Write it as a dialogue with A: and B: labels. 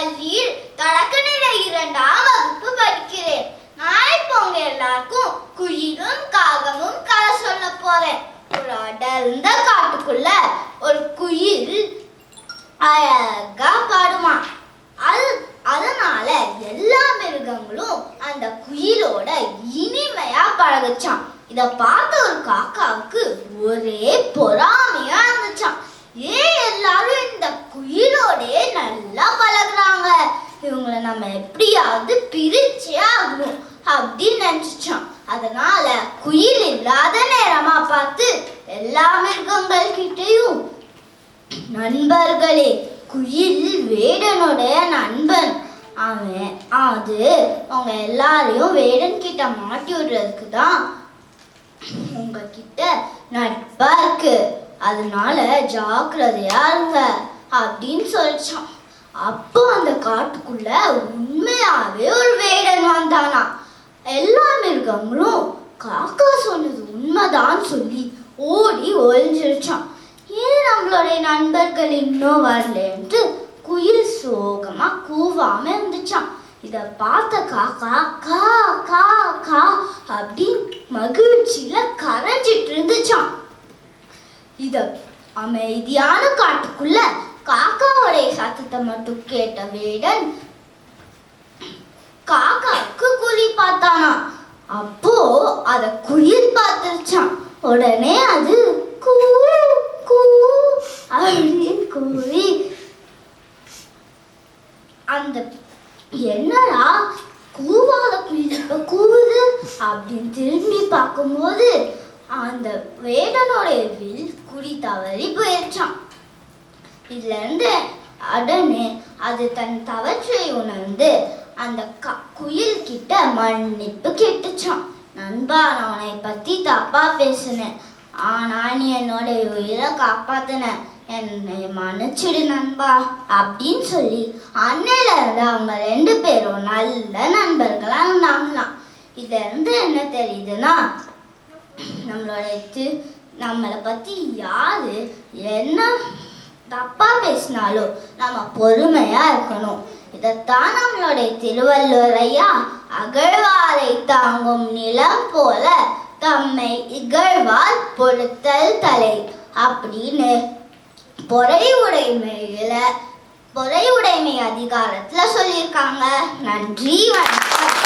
A: பள்ளியில் தொடக்க நிலை இரண்டாம் வகுப்பு படிக்கிறேன். நாளைக்கு உங்க எல்லாருக்கும் குயிலும் காகமும் கதை சொல்ல போறேன். ஒரு அடர்ந்த காட்டுக்குள்ள ஒரு குயில் அழகா பாடுமா. அது அதனால எல்லா மிருகங்களும் அந்த குயிலோட இனிமையா பழகுச்சான் இத பார்த்த ஒரு காக்காவுக்கு ஒரே பொறாமையா இருந்துச்சான் ஏன் இவங்கள நம்ம எப்படியாவது பிரிச்சே ஆகணும் அப்படின்னு நினைச்சுச்சான். அதனால குயில் இல்லாத நேரமா பார்த்து எல்லா மிருகங்கள் கிட்டயும் நண்பர்களே குயில் வேடனுடைய நண்பன். அவன் அது அவங்க எல்லாரையும் வேடன் கிட்ட மாட்டி விடுறதுக்கு தான் உங்ககிட்ட நட்பா இருக்கு. அதனால ஜாக்கிரதையா இருங்க. அப்படின்னு சொல்லிச்சான். அப்போ காட்டுக்குள்ள உண்மையாவே ஒரு வேடன் வந்தானா எல்லா மிருகங்களும் காக்கா சொன்னது உண்மைதான் சொல்லி ஓடி ஒழிஞ்சிருச்சான் ஏன் நம்மளுடைய நண்பர்கள் இன்னும் வரலன்ட்டு குயில் சோகமா கூவாம இருந்துச்சான் இத பார்த்த காக்கா கா கா கா அப்படின்னு மகிழ்ச்சியில கரைஞ்சிட்டு இருந்துச்சான் இத அமைதியான காட்டுக்குள்ள காக்காவுடைய சத்தத்தை மட்டும் கேட்ட வேடன் காக்காவுக்கு குழி பார்த்தானா? அப்போ அத குயில் பார்த்துருச்சான் உடனே அது கூ கூ அப்படின்னு கூவி. அந்த என்னடா கூவாத குயில் இப்ப கூவுது? அப்படின்னு திரும்பி பார்க்கும்போது அந்த வேடனுடைய வில் குடி தவறி போயிருச்சான் இதுல இருந்து உடனே அது தன் தவற்றை உணர்ந்து அந்த க குயில் கிட்ட மன்னிப்பு கேட்டுச்சான் நண்பா நான் உன்னை பத்தி தப்பா பேசினேன் ஆனால் நீ என்னோட உயிரை காப்பாத்தின. என்னை மன்னிச்சிடு நண்பா அப்படின்னு சொல்லி அன்னையில இருந்து அவங்க ரெண்டு பேரும் நல்ல நண்பர்களா இருந்தாங்களாம் இதுலேருந்து என்ன தெரியுதுன்னா நம்மளோட இது நம்மளை பத்தி யாரு என்ன தப்பா பேசினாலும் நம்ம பொறுமையா இருக்கணும். இதைத்தான் நம்மளுடைய திருவள்ளுவர் ஐயா அகழ்வாரை தாங்கும் நிலம் போல தம்மை இகழ்வார் பொறுத்தல் தலை அப்படின்னு பொறை உடைமையில பொறை உடைமை அதிகாரத்துல சொல்லியிருக்காங்க. நன்றி வணக்கம்.